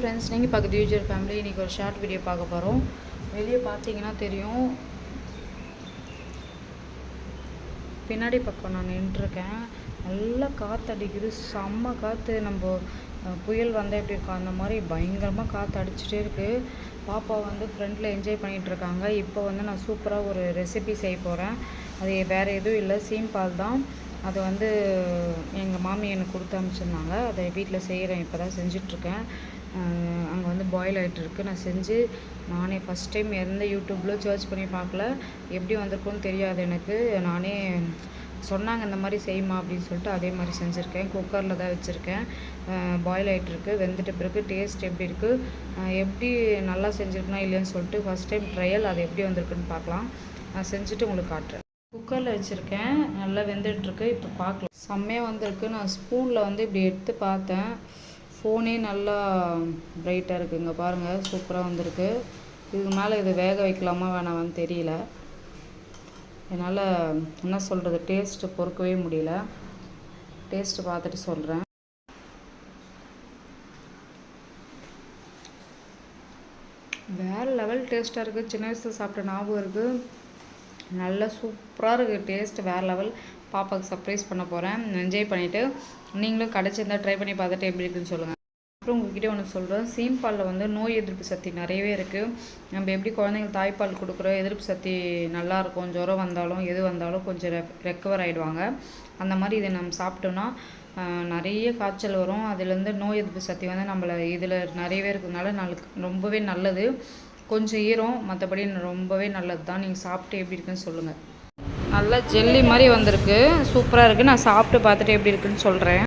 Friends நீங்கள் பக்கத்து user family இன்றைக்கி ஒரு ஷார்ட் வீடியோ பார்க்க போகிறோம் வெளியே பார்த்தீங்கன்னா தெரியும். பின்னாடி பக்கம் நான் நின்றுருக்கேன். நல்லா காற்று அடிக்குது செம்ம காற்று நம்ம புயல் வந்தால் எப்படி இருக்கும்? அந்த மாதிரி பயங்கரமாக காற்று அடிச்சுட்டே இருக்குது பாப்பா வந்து ஃப்ரெண்டில் என்ஜாய் பண்ணிகிட்டு இருக்காங்க. இப்போ வந்து நான் சூப்பராக ஒரு ரெசிபி செய்ய போகிறேன் அது வேறு எதுவும் இல்லை. சீம்பால் தான். அது வந்து எங்கள் மாமி எனக்கு கொடுத்து அனுப்பிச்சிருந்தாங்க. அதை வீட்டில் செய்கிறேன் இப்போ தான் செஞ்சிட்ருக்கேன் அங்கே வந்து பாயில் ஆகிட்டுருக்கு நான் செஞ்சு நானே ஃபஸ்ட் டைம் எந்த யூடியூப்பில் சர்ச் பண்ணி பார்க்கல எப்படி வந்திருக்குன்னு தெரியாது எனக்கு. நானே சொன்னாங்க இந்த மாதிரி செய்யுமா அப்படின்னு சொல்லிட்டு அதே மாதிரி செஞ்சுருக்கேன். குக்கரில் தான் வச்சுருக்கேன். பாயில் ஆகிட்டு இருக்கு வெந்துட்ட பிறகு டேஸ்ட் எப்படி இருக்குது எப்படி நல்லா செஞ்சுருக்குனா இல்லைன்னு சொல்லிட்டு ஃபஸ்ட் டைம் ட்ரையல் அது எப்படி வந்திருக்குன்னு பார்க்கலாம் நான் செஞ்சுட்டு உங்களுக்கு காட்டுறேன். குக்கரில் வச்சுருக்கேன். நல்லா வெந்துட்டுருக்கு. இப்போ பார்க்கலாம் செம்மையாக வந்திருக்கு. நான் ஸ்பூனில் வந்து இப்படி எடுத்து பார்த்தேன். ஃபோனே நல்லா பிரைட்டாக இருக்குங்க பாருங்கள் சூப்பராக வந்திருக்கு. இதுக்கு மேலே இது வேக வைக்கலாமா வேணாமான்னு தெரியல. என்னால் என்ன சொல்கிறது டேஸ்ட்டு பொறுக்கவே முடியல. டேஸ்ட்டு பார்த்துட்டு சொல்கிறேன் வேறு லெவல் டேஸ்ட்டாக இருக்குது சின்ன வயசில் சாப்பிட்ட ஞாபகம் இருக்குது நல்லா சூப்பராக இருக்குது டேஸ்ட் வேறு லெவல் பாப்பாவுக்கு சர்ப்ரைஸ் பண்ண போகிறேன் என்ஜாய் பண்ணிவிட்டு நீங்களும் கிடச்சிருந்தால் ட்ரை பண்ணி பார்த்துட்டு எப்படி இருக்குன்னு சொல்லுங்கள் அப்புறம் உங்ககிட்ட ஒன்று சொல்கிறேன் சீம்பாலில் வந்து நோய் எதிர்ப்பு சக்தி நிறையவே இருக்குது நம்ம எப்படி குழந்தைங்களுக்கு தாய்ப்பால் கொடுக்குறோம் எதிர்ப்பு சக்தி நல்லாயிருக்கும் ஜுரம் வந்தாலும் எது வந்தாலும் கொஞ்சம் ரெக்கவர் ஆகிடுவாங்க அந்த மாதிரி இதை நம்ம சாப்பிட்டோன்னா நிறைய காய்ச்சல் வரும். அதுலேருந்து நோய் எதிர்ப்பு சக்தி வந்து நம்மளை இதில் நிறையவே இருக்கிறதுனால நம்மளுக்கு ரொம்பவே நல்லது. கொஞ்சம் ஈரம் மற்றபடி ரொம்பவே நல்லது தான் நீங்கள் சாப்பிட்டு எப்படி இருக்குன்னு சொல்லுங்கள் நல்லா ஜெல்லி மாதிரி வந்திருக்கு. சூப்பராக இருக்குது நான் சாப்பிட்டு பார்த்துட்டு எப்படி இருக்குன்னு சொல்கிறேன்